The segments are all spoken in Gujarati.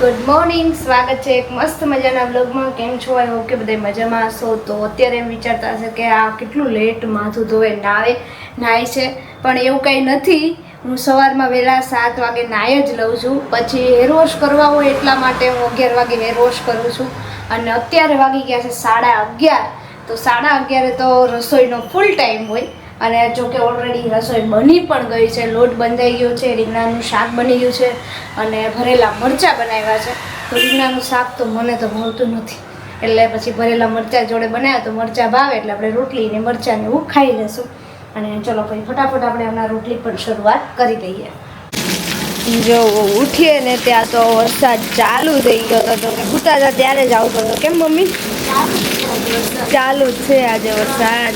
ગુડ મોર્નિંગ સ્વાગત છે એક મસ્ત મજાના બ્લોગમાં કેમ છો? આઈ હોપ કે બધા મજામાં હશો. તો અત્યારે એમ વિચારતા હશે કે આ કેટલું લેટ માથું ધોવે, નાવે, નાય છે. પણ એવું કંઈ નથી. હું સવારમાં વહેલા સાત વાગે નાય જ લઉં છું. પછી હેર વોશ કરવા હોય એટલા માટે હું અગિયાર વાગે હેર વોશ કરું છું. અને અત્યારે વાગી ગયા છે સાડા અગિયાર. તો સાડા અગિયારે તો રસોઈનો ફૂલ ટાઈમ હોય. અને જોકે ઓલરેડી રસોઈ બની પણ ગઈ છે લોટ બંધાઈ ગયો છે રીંગણાનું શાક બની ગયું છે અને ભરેલા મરચાં બનાવ્યા છે. તો રીંગણાનું શાક તો મને તો ભાવતું નથી. એટલે પછી ભરેલા મરચાં જોડે બનાવ્યા તો મરચાં ભાવે એટલે આપણે રોટલી ને મરચાં ને એવું ખાઈ લેશું. અને ચલો પછી ફટાફટ આપણે હમણાં રોટલી પણ શરૂઆત કરી દઈએ. જો ઉઠીએ ને ત્યાં તો વરસાદ ચાલુ થઈ ગયો હતો. ઉતારતા ત્યારે જ આવતો હતો કેમ મમ્મી? ચાલુ છે આજે વરસાદ.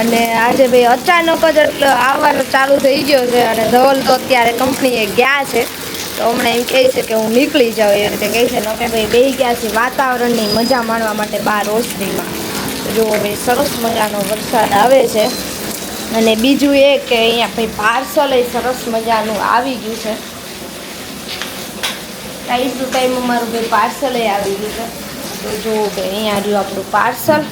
અને આજે ભાઈ અચાનક જ એટલે આવવાનો ચાલુ થઈ ગયો છે અને ધવલ તો અત્યારે કંપનીએ ગયા છે. તો હમણાં એમ કહે છે કે હું નીકળી જાઉં એ રીતે કહે છે કે ભાઈ બે ગયા છે વાતાવરણની મજા માણવા માટે બહાર રોશનીમાં. જુઓ ભાઈ સરસ મજાનો વરસાદ આવે છે. અને બીજું એ કે અહીંયા ભાઈ પાર્સલ સરસ મજાનું આવી ગયું છે. ટાઈમ ટુ ટાઈમ અમારું ભાઈ પાર્સલ આવી ગયું છે. તો જુઓ ભાઈ અહીંયા રહ્યું આપણું પાર્સલ.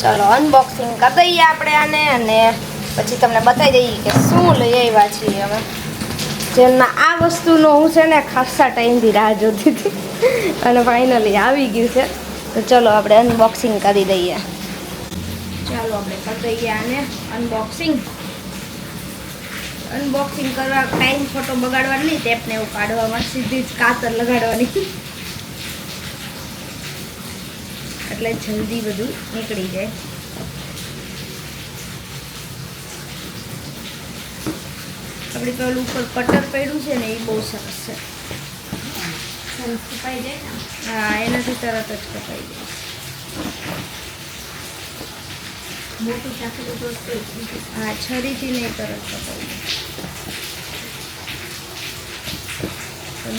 ચલો અનબોક્સિંગ કરી દઈએ આપણે આને અને પછી તમને બતાવી દઈએ કે શું લઈ આવ્યા છીએ અમે જેમાં આ વસ્તુનો હું છે ને ખાસા ટાઈમથી રાહ જોતી હતી. અને ફાઇનલી આવી ગયું છે. તો ચલો, આપણે અનબોક્સિંગ કરી દઈએ. ચાલો, આપણે કરી દઈએ આને અનબોક્સિંગ અનબોક્સિંગ કરવા ટાઈમ ફોટો બગાડવાની નહીં ટેપને એવું કાઢવામાં સીધી જ કાતર લગાડવાની. એટલે જલ્દી બધું નીકળી જાય. આપણે પેલું ઉપર કટર પડ્યું છે ને એ બહુ સરસ છે. કપાઈ જાય હા એનાથી તરત જ કપાઈ જાય. મોટું તો હા છરીથી નહીં તરત કપાઈ જાય.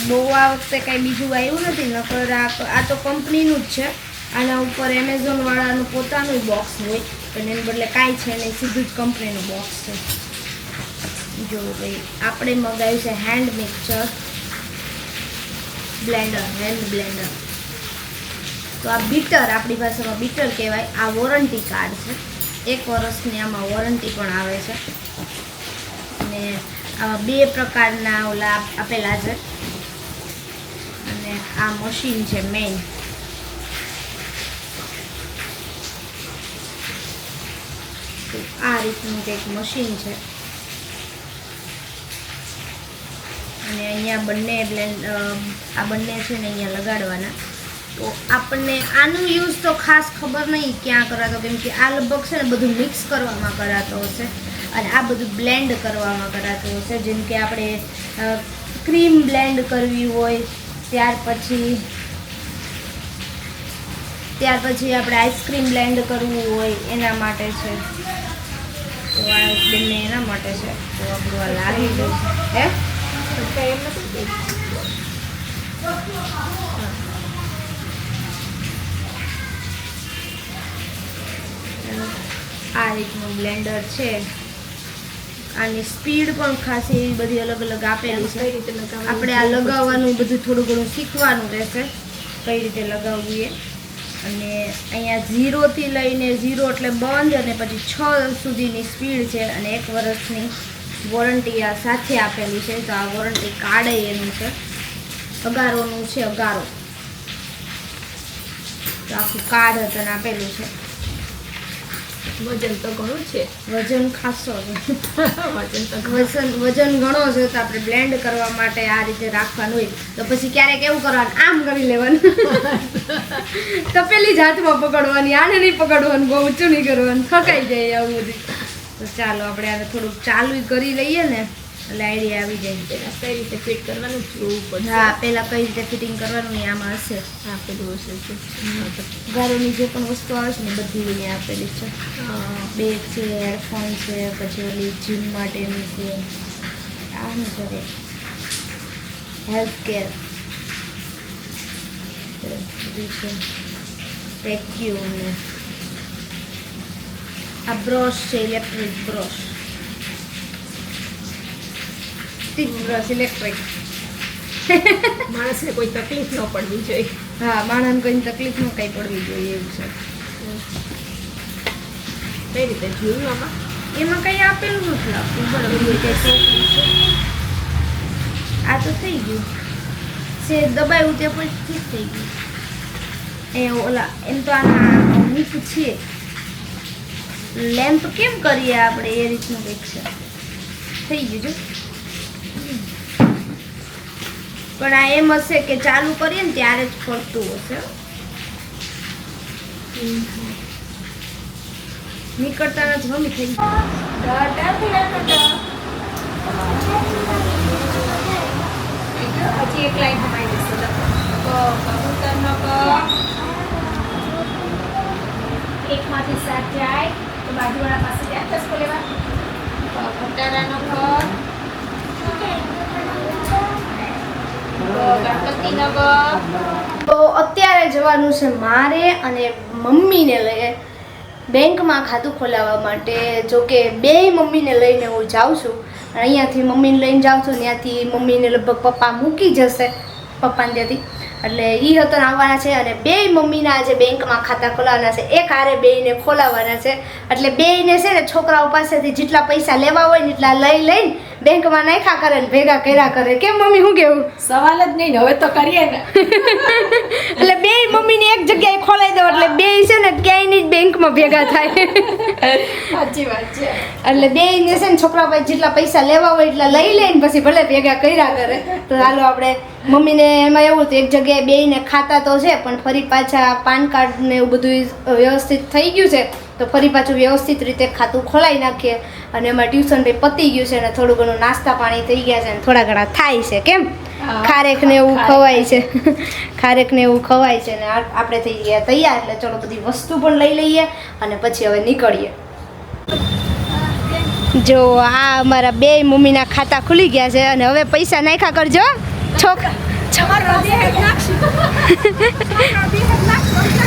બહુ આ વખતે કાંઈ બીજું આવ્યું નથી નકર આ આ તો કંપનીનું જ છે. આના ઉપર એમેઝોનવાળાનું પોતાનું બોક્સ હોય, પણ એને બદલે કાંઈ છે નહીં, સીધું જ કંપનીનું બોક્સ છે. જો ભાઈ, આપણે મગાવ્યું છે hand mixer blender hand blender તો આ બીટર આપણી ભાષામાં બીટર કહેવાય, આ વોરંટી કાર્ડ છે. એક વર્ષની આમાં વોરંટી પણ આવે છે. અને આમાં બે પ્રકારના ઓલા આપેલા છે. અને આ મશીન છે મેઇન તો આ રીતનું કંઈક મશીન છે. અને અહીંયા બંને બ્લેન્ડ આ બંને છે ને અહીંયા લગાડવાના. તો આપણને આનું યુઝ તો ખાસ ખબર નહીં ક્યાં કરાતો, કેમ કે આ લગભગ છે ને બધું મિક્સ કરવામાં કરાતો હશે. અને આ બધું બ્લેન્ડ કરવામાં કરાતું હશે. જેમ કે આપણે ક્રીમ બ્લેન્ડ કરવી હોય, ત્યાર પછી ત્યાર પછી આપણે આઈસ્ક્રીમ બ્લેન્ડ કરવું હોય એના માટે છે. તો આ બંને એના માટે છે. તો આપણું આ લાગી ગયું છે. હે? આ રીતનું બ્લેન્ડર છે. આની સ્પીડ પણ ખાસી એવી બધી અલગ અલગ આપેલી છે. આપણે આ લગાવવાનું બધું થોડું ઘણું શીખવાનું રહેશે. કઈ રીતે લગાવવું એ. અને અહીંયા ઝીરોથી લઈને ઝીરો એટલે બંધ અને પછી છ સુધીની સ્પીડ છે અને એક વર્ષની વોરંટી આ સાથે આપેલી છે. તો આ વોરંટી કાર્ડ એનું છે. અગારોનું છે, અગારો. તો આખું કાર્ડ હતું આપેલું છે. વજન તો ઘણું છે. વજન ખાસો વજન તો વજન વજન ઘણો છે તો આપણે બ્લેન્ડ કરવા માટે આ રીતે રાખવાનું હોય. તો પછી ક્યારેક એવું કરવાનું આમ કરી લેવાનું. તપેલી જ હાથમાં પકડવાની આને નહીં પકડવાનું બહુ ઊંચું નહીં કરવાનું થકાઈ જાય આવું બધું. તો ચાલો આપણે આને થોડુંક ચાલુ કરી લઈએ ને. એટલે આઈડિયા આવી જાય પહેલાં કઈ રીતે ફિટ કરવાનું જોવું પડશે. હા પહેલાં કઈ રીતે ફિટિંગ કરવાનું એ આમાં હશે. આપેલું હશે છે. ગારોની જે પણ વસ્તુ આવે છે ને બધી અહીંયા આપેલી છે. બેગ છે હેડફોન છે પછી ઓલી જીમ માટેની છે. આમ કરે હેલ્થ કેર બધું છે. વેક્યુમ ને આ બ્રશ છે ઇલેક્ટ્રિક બ્રશ બ્રશ ઇલેક્ટ્રિક માણસને કોઈ તકલીફ ન પડવી જોઈએ. હા માણસને કોઈ તકલીફ ન કંઈ પડવી જોઈએ એવું છે. કઈ રીતે જોયું આમાં? એમાં કંઈ આપેલું નથી આપવું બરાબર. આ તો થઈ ગયું. છે દબાયું તે પણ ઠીક થઈ ગયું. એ ઓલા એમ તો આના વીક છે. લેમ્પ કેમ કરીએ આપણે? એ રીતનું કંઈક છે. થઈ ગયું જો. પણ આ એમ હશે કે ચાલુ કરીએ ને ત્યારે જ ફરતું હશે. નીકળતા નથી મમ્મી થઈ હજી એક લાઈન કમાઈ જશે કબૂતરનો ક એકમાંથી સાત જાય તો બાજુવાળા પાસે જાય દસકો લેવા ખટારાનો ખ તો અત્યારે જવાનું છે મારે અને મમ્મીને લઈ બેંકમાં ખાતું ખોલાવવા માટે. જો કે બે મમ્મીને લઈને હું જાઉં છું. અને અહીંયાથી મમ્મીને લઈને જાઉં છું, ત્યાંથી મમ્મીને લગભગ પપ્પા મૂકી જશે. પપ્પાને ત્યાંથી. એટલે એ હતો આવવાના છે અને બે મમ્મીના આજે બેંકમાં ખાતા ખોલાવવાના છે. એક હારે બેયને ખોલાવવાના છે. એટલે બેયને છે ને છોકરાઓ પાસેથી જેટલા પૈસા લેવા હોય ને એટલા લઈ લઈને બેંકમાં નાખ્યા કરે ને ભેગા કર્યા કરે. કેમ મમ્મી શું કેવું? સવાલ જ નહીં હવે તો કરીએ ને. એટલે બે મમ્મીને એક જગ્યાએ ખોલાઈ દો એટલે બે છે ને ક્યાંયની બેંકમાં ભેગા થાય. સાચી વાત છે. એટલે બે ને છે ને છોકરા પાસે જેટલા પૈસા લેવા હોય એટલા લઈ લઈને પછી ભલે ભેગા કર્યા કરે. તો હાલો આપણે મમ્મીને એમાં એવું હતું એક જગ્યાએ બેયને ખાતા તો છે પણ ફરી પાછા પાન કાર્ડ ને એવું બધું વ્યવસ્થિત થઈ ગયું છે. તો ફરી પાછું વ્યવસ્થિત રીતે ખાતું ખોલાવી નાખીએ અને એમાં ટ્યુશન ભાઈ પતી ગયું છે અને થોડું ઘણું નાસ્તા પાણી થઈ ગયા છે અને થોડા ઘણા થાય છે કેમ. ખારેક ને એવું ખવાય છે. ખારેક ને એવું ખવાય છે અને આપણે થઈ ગયા તૈયાર એટલે ચલો બધી વસ્તુ પણ લઈ લઈએ અને પછી હવે નીકળીએ. જો આ અમારા બે મમ્મીના ખાતા ખુલી ગયા છે અને હવે પૈસા નાખ્યા કરજો છોક.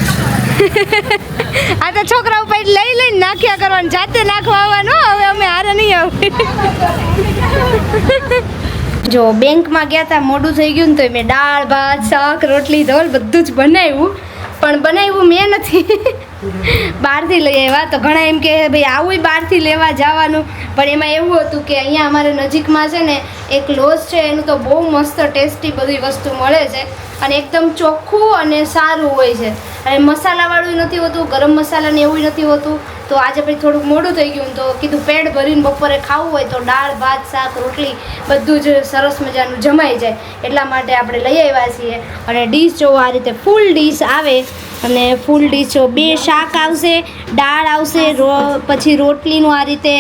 આ તો છોકરા ઉપર લઈ લઈને નાખ્યા કરવાનું, જાતે નાખવા આવવાનું હવે અમે હારે નહીં આવ. જો, બેંકમાં ગયા હતા મોડું થઈ ગયું ને તો મેં દાળ, ભાત, શાક, રોટલી ધોલ બધું જ બનાવ્યું, પણ બનાવ્યું મેં નથી. બહારથી લઈ આવ્યા. તો ઘણા એમ કે ભાઈ આવું બહારથી લેવા જવાનું. પણ એમાં એવું હતું કે, અહીંયા અમારે નજીકમાં છે ને, એક લોસ છે, એનું તો બહુ મસ્ત ટેસ્ટી બધી વસ્તુ મળે છે. અને એકદમ ચોખ્ખું અને સારું હોય છે. અને મસાલાવાળું નથી હોતું, ગરમ મસાલા ને એવું નથી હોતું. તો આજે પછી થોડુંક મોડું થઈ ગયું તો કીધું પેટ ભરીને બપોરે ખાવું હોય તો દાળ, ભાત, શાક, રોટલી બધું જ સરસ મજાનું જમાઈ જાય. એટલા માટે આપણે લઈ આવ્યા છીએ. અને ડીશ જો આ રીતે ફૂલ ડીશ આવે, અને ફૂલ ડીશ બે શાક આવશે, દાળ આવશે, રો, પછી રોટલીનું આ રીતે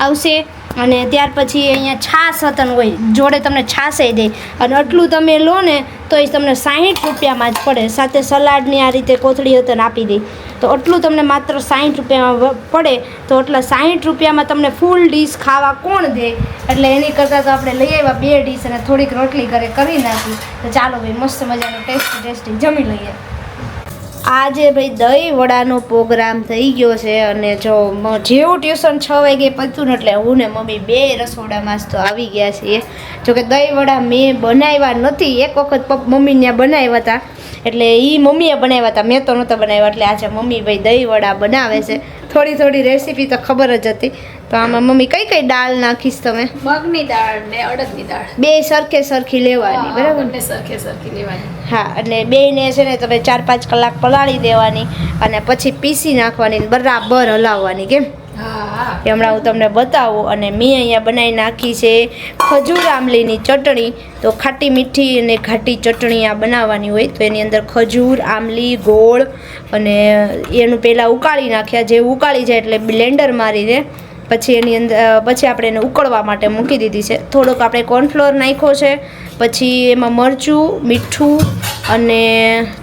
આવશે. અને ત્યાર પછી અહીંયા છાશ હતન હોય, જોડે તમને છાશે દે. અને આટલું તમે લો ને, તો એ તમને સાહીઠ રૂપિયામાં જ પડે. સાથે સલાડની આ રીતે કોથળી હતન આપી દે. તો આટલું તમને માત્ર સાહીઠ રૂપિયામાં પડે. તો એટલા સાહીઠ રૂપિયામાં તમને ફૂલ ડીશ ખાવા કોણ દે? એટલે એની કરતાં તો આપણે લઈ આવ્યા બે ડીશ અને થોડીક રોટલી ઘરે કરી નાખી. તો ચાલો ભાઈ, મસ્ત મજાનું ટેસ્ટી ટેસ્ટી જમી લઈએ. આજે ભાઈ દહીં વડાનો પ્રોગ્રામ થઈ ગયો છે અને જો જેવું ટ્યુશન છ વાગે પતું ને એટલે હું ને મમ્મી બે રસોડામાં જ તો આવી ગયા છીએ. જોકે દહીં વડા મેં બનાવ્યા નથી. એક વખત મમ્મી ત્યાં બનાવ્યા હતા. એટલે એ મમ્મીએ બનાવ્યા હતા. મેં તો નહોતા બનાવ્યા. એટલે આજે મમ્મી ભાઈ દહીં વડા બનાવે છે. થોડી થોડી રેસીપી તો ખબર જ હતી. તો આમાં મમ્મી કઈ કઈ દાળ નાખીશ તમે? મગની દાળ ને અડદની દાળ. બે સરખે સરખી લેવાની બરાબર? બંને સરખે સરખી લેવાની. હા એટલે બેયને છે ને તમે ચાર પાંચ કલાક પલાળી દેવાની અને પછી પીસી નાખવાની બરાબર હલાવવાની કેમ? હમણાં હું તમને બતાવું અને મેં અહીંયા બનાવી નાખી છે ખજૂર આમલીની ચટણી. તો ખાટી મીઠી અને ઘાટી ચટણી આ બનાવવાની હોય તો એની અંદર ખજૂર આમલી ગોળ અને એનું પહેલાં ઉકાળી નાખ્યા. જે ઉકાળી જાય એટલે બ્લેન્ડર મારીને પછી એની અંદર પછી આપણે એને ઉકળવા માટે મૂકી દીધી છે. થોડોક આપણે કોર્નફ્લોર નાખ્યો છે પછી એમાં મરચું મીઠું અને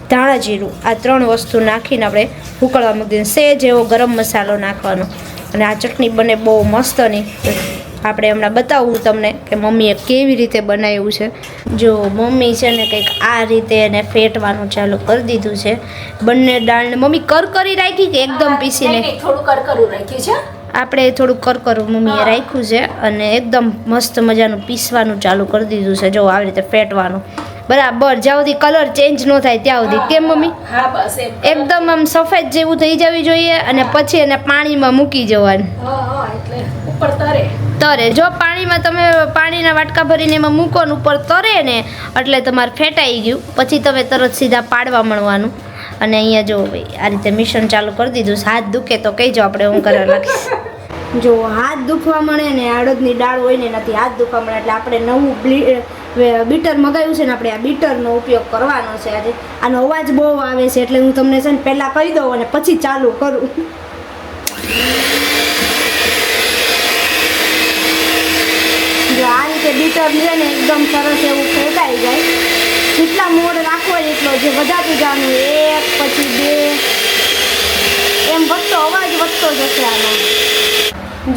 ધાણા જીરું આ ત્રણ વસ્તુ નાખીને આપણે ઉકળવા મૂકી દીધું. સેજ એવો ગરમ મસાલો નાખવાનો. અને આ ચટણી બને બહુ મસ્તની. આપણે હમણાં બતાવું તમને કે મમ્મીએ કેવી રીતે બનાવ્યું છે. જો મમ્મી છે ને કંઈક આ રીતે એને ફેટવાનું ચાલુ કરી દીધું છે. બંને દાળને મમ્મી કરકરી રાખી કે એકદમ પીસીને? થોડું કરકરું રાખ્યું છે. આપણે થોડું કરકરું મમ્મીએ રાખ્યું છે અને એકદમ મસ્ત મજાનું પીસવાનું ચાલુ કરી દીધું છે. જો આવી રીતે ફેટવાનું. બરાબર જ્યાં સુધી કલર ચેન્જ ન થાય ત્યાં સુધી. કેમ મમ્મી? એકદમ આમ સફેદ જેવું થઈ જવી જોઈએ અને પછી એને પાણીમાં મૂકી જવાનું. તરે. તરે. જો પાણીમાં તમે પાણીના વાટકા ભરીને એમાં મૂકો ને ઉપર તરે ને એટલે તમારે ફેટાઈ ગયું. પછી તમે તરત સીધા પાડવા મળવાનું. અને અહીંયા જો આ રીતે મિશન ચાલુ કરી દીધું, હાથ દુખે તો કહીજો આપણે હું કરવા લાગીશ જો હાથ દુખવા મળે ને અડદની દાળ હોય ને એનાથી હાથ દુખવા મળે, એટલે આપણે નવું બીટર મગાવ્યું છે ને આપણે આ બીટરનો ઉપયોગ કરવાનો છે આજે. આનો અવાજ બહુ આવે છે, એટલે હું તમને છે ને પહેલાં કહી દઉં અને પછી ચાલુ કરું. જો આ રીતે બીટર છે ને એકદમ સરસ એવું ફેંકાઈ જાય. જેટલા મોડ રાખવો એટલો જે વધારતું જવાનું એક પછી બે. એમ વધતો અવાજ વધતો જશે આનો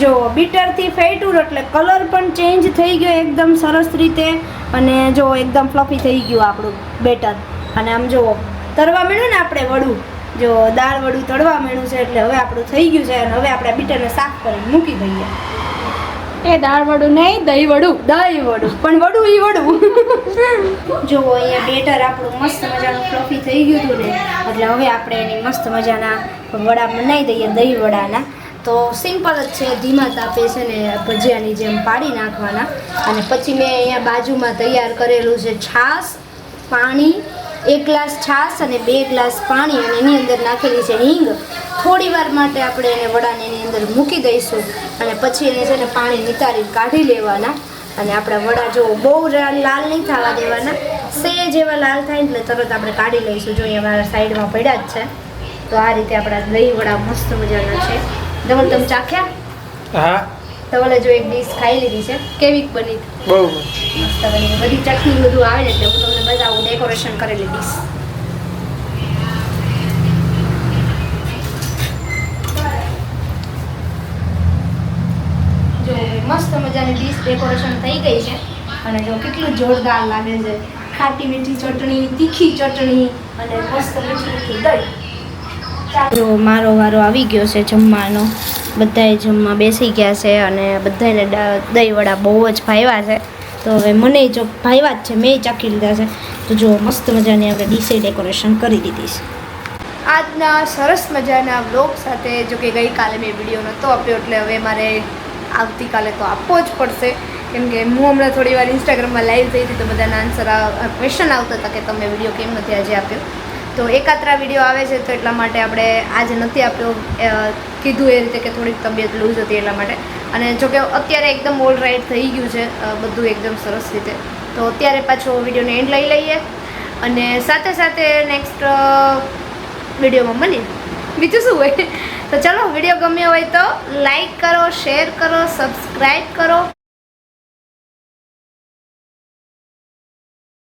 જો બીટરથી ફેટ્યું એટલે કલર પણ ચેન્જ થઈ ગયો એકદમ સરસ રીતે. અને જો, એકદમ ફ્લફી થઈ ગયું આપણું બેટર અને આમ જો, તરવા મળ્યું ને આપણે વડું? જો, દાળ વડું તળવા મળ્યું છે એટલે હવે આપણું થઈ ગયું છે અને હવે આપણે બીટરને સાફ કરીને મૂકી દઈએ. એ દાળ વડું નહીં દહીં વડું. દહીં વડું. પણ વડું ઈ વડું. જો અહીંયા બેટર આપણું મસ્ત મજાનું ફ્લફી થઈ ગયું હતું ને એટલે હવે આપણે એની મસ્ત મજાના વડા બનાવી દઈએ દહીં વડાના. તો સિમ્પલ જ છે ધીમા તાપે છે ને ભજીયાની જેમ પાડી નાખવાના. અને પછી મેં અહીંયા બાજુમાં તૈયાર કરેલું છે છાશ પાણી એક ગ્લાસ છાશ અને બે ગ્લાસ પાણી અને એની અંદર નાખેલી છે હિંગ. થોડી વાર માટે આપણે એને વડાને એની અંદર મૂકી દઈશું અને પછી એને છે ને પાણી નિતારી કાઢી લેવાના. અને આપણા વડા જો બહુ લાલ નહીં થવા દેવાના. સેજ એવા લાલ થાય એટલે તરત આપણે કાઢી લઈશું. જો અમારા મારા સાઈડમાં પડ્યા જ છે. તો આ રીતે આપણા દહીં વડા મસ્ત મજાના છે. ધવલ તમે ચાખ્યા? હા. ધવલે જો એક ડીશ ખાઈ લીધી છે કેવી બની? બહુ મસ્ત બની બધી ચટણી બધું આવે એટલે હું તમને બતાવું ડેકોરેશન કરેલી ડીશ જો મસ્ત મજાની ડીશ ડેકોરેશન થઈ ગઈ છે. અને જો કેટલું જોરદાર લાગે છે. ખાટી મીઠી ચટણી તીખી ચટણી અને મસ્ત મીઠી મીઠી દહીં. જો મારો વારો આવી ગયો છે જમવાનો. બધાએ જમવા બેસી ગયા છે અને બધાને દહીંવડા દહીં વડા બહુ જ ભાવ્યા છે. તો હવે મને જો ભાવ્યા જ છે, મેં ચાખી લીધા છે. તો જો મસ્ત મજાની આપણે ડીશે ડેકોરેશન કરી દીધી છે. આજના સરસ મજાના બ્લોગ સાથે જો કે ગઈકાલે મેં વીડિયો નહોતો આપ્યો, એટલે હવે મારે આવતીકાલે તો આપવો જ પડશે. કેમ કે હું હમણાં થોડી વાર ઇન્સ્ટાગ્રામમાં લાઈવ થઈ હતી, તો બધાના આન્સર ક્વેશ્ચન આવતા હતા કે તમે વીડિયો કેમ નથી આજે આપ્યો. તો એકાત્રા વીડિયો આવે છે તો એટલા માટે આપણે આજે નથી આપ્યો. કીધું એ રીતે કે થોડીક તબિયત લૂઝ હતી એટલા માટે. અને જોકે અત્યારે એકદમ ઓલ રાઈટ થઈ ગયું છે બધું એકદમ સરસ રીતે. તો અત્યારે પાછો વિડીયોને એન્ડ લઈ લઈએ. અને સાથે સાથે નેક્સ્ટ વિડીયોમાં મળીએ. બીજું શું હોય? તો ચલો, વીડિયો ગમ્યો હોય તો લાઈક કરો શેર કરો સબસ્ક્રાઈબ કરો.